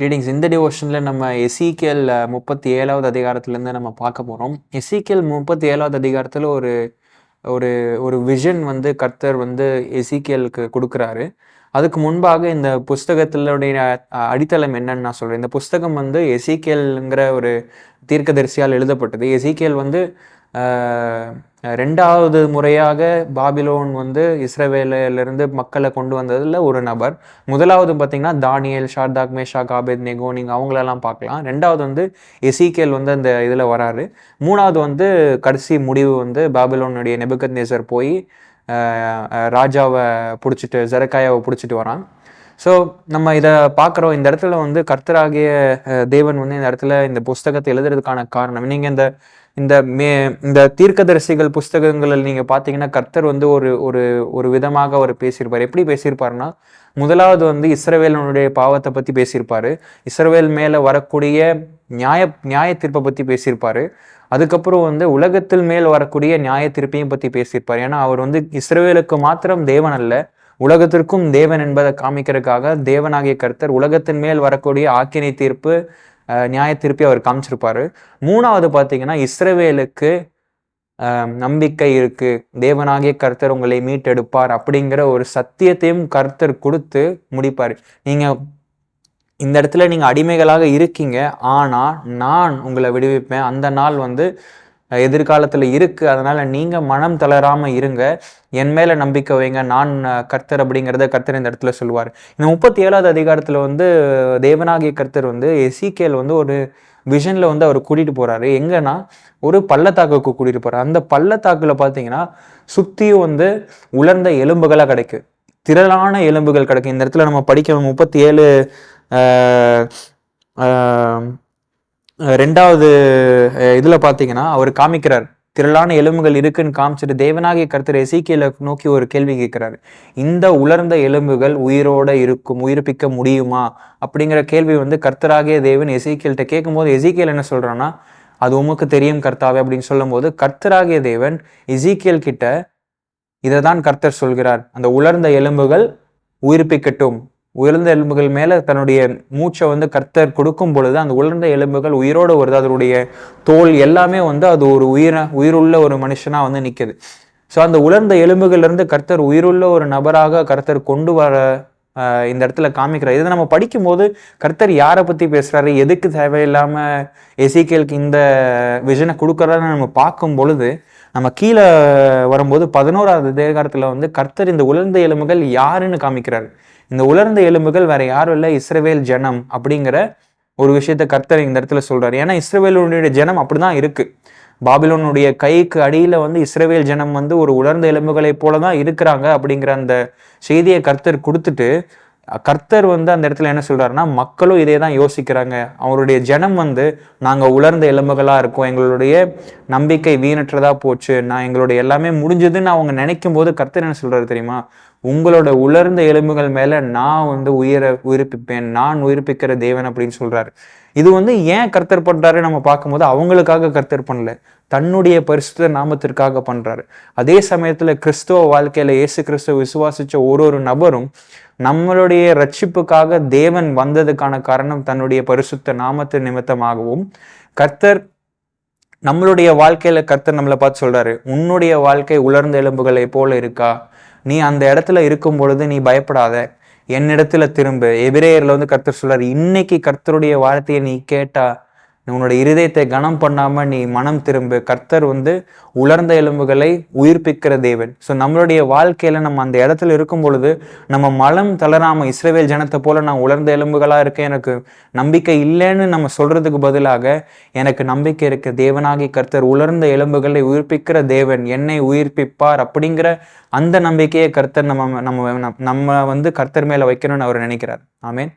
Readings. இந்த டிவோஷனில் நம்ம எசிகேல் முப்பத்தி ஏழாவது அதிகாரத்துலேருந்து நம்ம பார்க்க போகிறோம் எசிகேல் முப்பத்தி ஏழாவது அதிகாரத்தில் ஒரு ஒரு ஒரு விஷன் வந்து கர்த்தர் வந்து எசிகேலுக்கு கொடுக்குறாரு. அதுக்கு முன்பாக இந்த புஸ்தகத்தினுடைய அடித்தளம் என்னன்னு நான் சொல்கிறேன் இந்த புஸ்தகம் வந்து எசிகேல்ங்கிற ஒரு தீர்க்கதரிசியால் எழுதப்பட்டது. எசிகேல் வந்து ரெண்டாவது முறையாக பாபிலோன் வந்து இஸ்ரேவேலிருந்து மக்களை கொண்டு வந்ததில் ஒரு நபர். முதலாவது பார்த்திங்கன்னா தானியல் ஷார்தாக் மேஷா காபேத் நெகோ நீங்கள் அவங்களெல்லாம் பார்க்கலாம். ரெண்டாவது வந்து எசிகேல் வந்து அந்த இதில் வராரு. மூணாவது வந்து கடைசி முடிவு வந்து பாபிலோனுடைய நெபுகத் நேசர் போய் ராஜாவை பிடிச்சிட்டு ஜெரக்காயாவை பிடிச்சிட்டு வரான். ஸோ நம்ம இதை பார்க்குறோம். இந்த இடத்துல வந்து கர்த்தராகிய தேவன் வந்து இந்த இடத்துல இந்த புஸ்தகத்தை எழுதுறதுக்கான காரணம். நீங்கள் இந்த இந்த மே இந்த தீர்க்கதரிசிகள் புஸ்தகங்களில் நீங்கள் பார்த்தீங்கன்னா கர்த்தர் வந்து ஒரு ஒரு ஒரு விதமாக அவர் பேசியிருப்பார். எப்படி பேசியிருப்பாருன்னா முதலாவது வந்து இஸ்ரவேலனுடைய பாவத்தை பற்றி பேசியிருப்பார். இஸ்ரவேல் மேலே வரக்கூடிய நியாய நியாய தீர்ப்பை பற்றி பேசியிருப்பார். அதுக்கப்புறம் வந்து உலகத்தில் மேல் வரக்கூடிய நியாய தீர்ப்பையும் பற்றி பேசியிருப்பார். ஏன்னா அவர் வந்து இஸ்ரவேலுக்கு மாத்திரம் தேவன் அல்ல உலகத்திற்கும் தேவன் என்பதை காமிக்கிறதுக்காக தேவனாகிய கர்த்தர் உலகத்தின் மேல் வரக்கூடிய ஆக்கினை தீர்ப்பு நியாய திருப்பி அவர் காமிச்சிருப்பாரு. மூணாவது பார்த்தீங்கன்னா இஸ்ரவேலுக்கு நம்பிக்கை இருக்கு. தேவனாகிய கர்த்தர் உங்களை மீட்டெடுப்பார் அப்படிங்கிற ஒரு சத்தியத்தையும் கர்த்தர் கொடுத்து முடிப்பார். நீங்க இந்த இடத்துல நீங்க அடிமைகளாக இருக்கீங்க. ஆனா நான் உங்களை விடுவிப்பேன். அந்த நாள் வந்து எதிர்காலத்தில் இருக்குது அதனால் நீங்கள் மனம் தளராமல் இருங்க. என் மேலே நம்பிக்கை வைங்க. நான் கர்த்தர் அப்படிங்கிறத கர்த்தர் இந்த இடத்துல சொல்லுவார். இந்த முப்பத்தி ஏழாவது அதிகாரத்தில் வந்து தேவனாகிய கர்த்தர் வந்து எசிகேல் வந்து ஒரு விஷனில் வந்து அவர் கூட்டிகிட்டு போகிறாரு எங்கன்னா ஒரு பள்ளத்தாக்குக்கு கூட்டிகிட்டு போகிறார் அந்த பள்ளத்தாக்கில் பார்த்தீங்கன்னா சுற்றியும் வந்து உலர்ந்த எலும்புகளாக கிடைக்கும். திரளான எலும்புகள் கிடைக்கும். இந்த இடத்துல நம்ம படிக்க முப்பத்தி ஏழு ரெண்டாவது இதில் பார்த்தீங்கன்னா அவர் காமிக்கிறார் திரளான எலும்புகள் இருக்குன்னு காமிச்சிட்டு தேவனாகிய கர்த்தர் எசேக்கியேலை நோக்கி ஒரு கேள்வி கேட்கிறாரு. இந்த உலர்ந்த எலும்புகள் உயிரோட இருக்கும் உயிர்ப்பிக்க முடியுமா? அப்படிங்கிற கேள்வி வந்து கர்த்தராகிய தேவன் எசிக்கியல்கிட்ட கேட்கும்போது எசிக்கியல் என்ன சொல்றான்னா அது உமக்கு தெரியும் கர்த்தாவே அப்படின்னு சொல்லும்போது கர்த்தராகிய தேவன் எசிக்கியல் கிட்ட இதை தான் கர்த்தர் சொல்கிறார். அந்த உலர்ந்த எலும்புகள் உயிர்ப்பிக்கட்டும். உயர்ந்த எலும்புகள் மேலே தன்னுடைய மூச்சை வந்து கர்த்தர் கொடுக்கும் பொழுது அந்த உலர்ந்த எலும்புகள் உயிரோட வருது. அதனுடைய தோல் எல்லாமே வந்து அது ஒரு உயிர உயிருள்ள ஒரு மனுஷனாக வந்து நிற்குது ஸோ அந்த உலர்ந்த எலும்புகள்லேருந்து கர்த்தர் உயிருள்ள ஒரு நபராக கர்த்தர் கொண்டு வர இந்த இடத்துல காமிக்கிறார். இதை நம்ம படிக்கும்போது கர்த்தர் யாரை பற்றி பேசுகிறாரு எதுக்கு தேவையில்லாமல் எசிகேலுக்கு இந்த விஷனை கொடுக்குறாருன்னு நம்ம பார்க்கும் பொழுது நம்ம கீழே வரும்போது பதினோராவது தேகாரத்தில் வந்து கர்த்தர் இந்த உலர்ந்த எலும்புகள் யாருன்னு காமிக்கிறார். இந்த உலர்ந்த எலும்புகள் வேற யாரும் இல்லை இஸ்ரவேல் ஜனம் அப்படிங்கிற ஒரு விஷயத்த கர்த்தர் இந்த இடத்துல சொல்றாரு. ஏன்னா இஸ்ரேவேலுடைய ஜனம் அப்படிதான் இருக்கு. பாபிலோனுடைய கைக்கு அடியில வந்து இஸ்ரேவேல் ஜனம் வந்து ஒரு உலர்ந்த எலும்புகளை போல தான் இருக்கிறாங்க அப்படிங்கிற அந்த செய்தியை கர்த்தர் கொடுத்துட்டு கர்த்தர் வந்து அந்த இடத்துல என்ன சொல்கிறாருன்னா மக்களும் இதே தான் யோசிக்கிறாங்க. அவருடைய ஜனம் வந்து நாங்கள் உலர்ந்த எலும்புகளாக இருக்கோம். எங்களுடைய நம்பிக்கை வீணற்றதாக போச்சு. நான் எங்களுடைய எல்லாமே முடிஞ்சதுன்னு அவங்க நினைக்கும் போது கர்த்தர் என்ன சொல்கிறாரு தெரியுமா? உங்களோட உலர்ந்த எலும்புகள் மேலே நான் வந்து உயிரை உயிர்ப்பிப்பேன். நான் உயிர்ப்பிக்கிற தேவன் அப்படின்னு சொல்கிறாரு இது வந்து ஏன் கர்த்தர் பண்ணுறாரு நம்ம பார்க்கும்போது அவங்களுக்காக கர்த்தர் பண்ணல. தன்னுடைய பரிசுத்த நாமத்திற்காக பண்ணுறாரு அதே சமயத்தில் கிறிஸ்துவ வாழ்க்கையில் இயேசு கிறிஸ்துவ விசுவாசித்த ஒரு ஒரு நபரும் நம்மளுடைய ரட்சிப்புக்காக தேவன் வந்ததுக்கான காரணம் தன்னுடைய பரிசுத்த நாமத்து நிமித்தமாகவும் கர்த்தர் நம்மளுடைய வாழ்க்கையில கர்த்தர் நம்மளை பார்த்து சொல்றாரு உன்னுடைய வாழ்க்கை உலர்ந்த எலும்புகளை போல இருக்கா? நீ அந்த இடத்துல இருக்கும் பொழுது நீ பயப்படாத. என்னிடத்துல திரும்ப. எபிரேயர்ல வந்து கர்த்தர் சொல்றாரு இன்னைக்கு கர்த்தருடைய வார்த்தையை நீ கேட்டா உன்னோட இருதயத்தை கனம் பண்ணாம நீ மனம் திரும்ப. கர்த்தர் வந்து உலர்ந்த எலும்புகளை உயிர்ப்பிக்கிற தேவன். ஸோ நம்மளுடைய வாழ்க்கையில நம்ம அந்த இடத்துல இருக்கும் பொழுது நம்ம மலம் தளராம இஸ்ரேவேல் ஜனத்தை போல நான் உலர்ந்த எலும்புகளா இருக்கேன் எனக்கு நம்பிக்கை இல்லைன்னு நம்ம சொல்றதுக்கு பதிலாக எனக்கு நம்பிக்கை இருக்க தேவனாகி கர்த்தர் உலர்ந்த எலும்புகளை உயிர்ப்பிக்கிற தேவன் என்னை உயிர்ப்பிப்பார் அப்படிங்கிற அந்த நம்பிக்கையை கர்த்தர் நம்ம நம்ம நம்ம வந்து கர்த்தர் மேல வைக்கணும்னு அவர் நினைக்கிறார். ஆமேன்.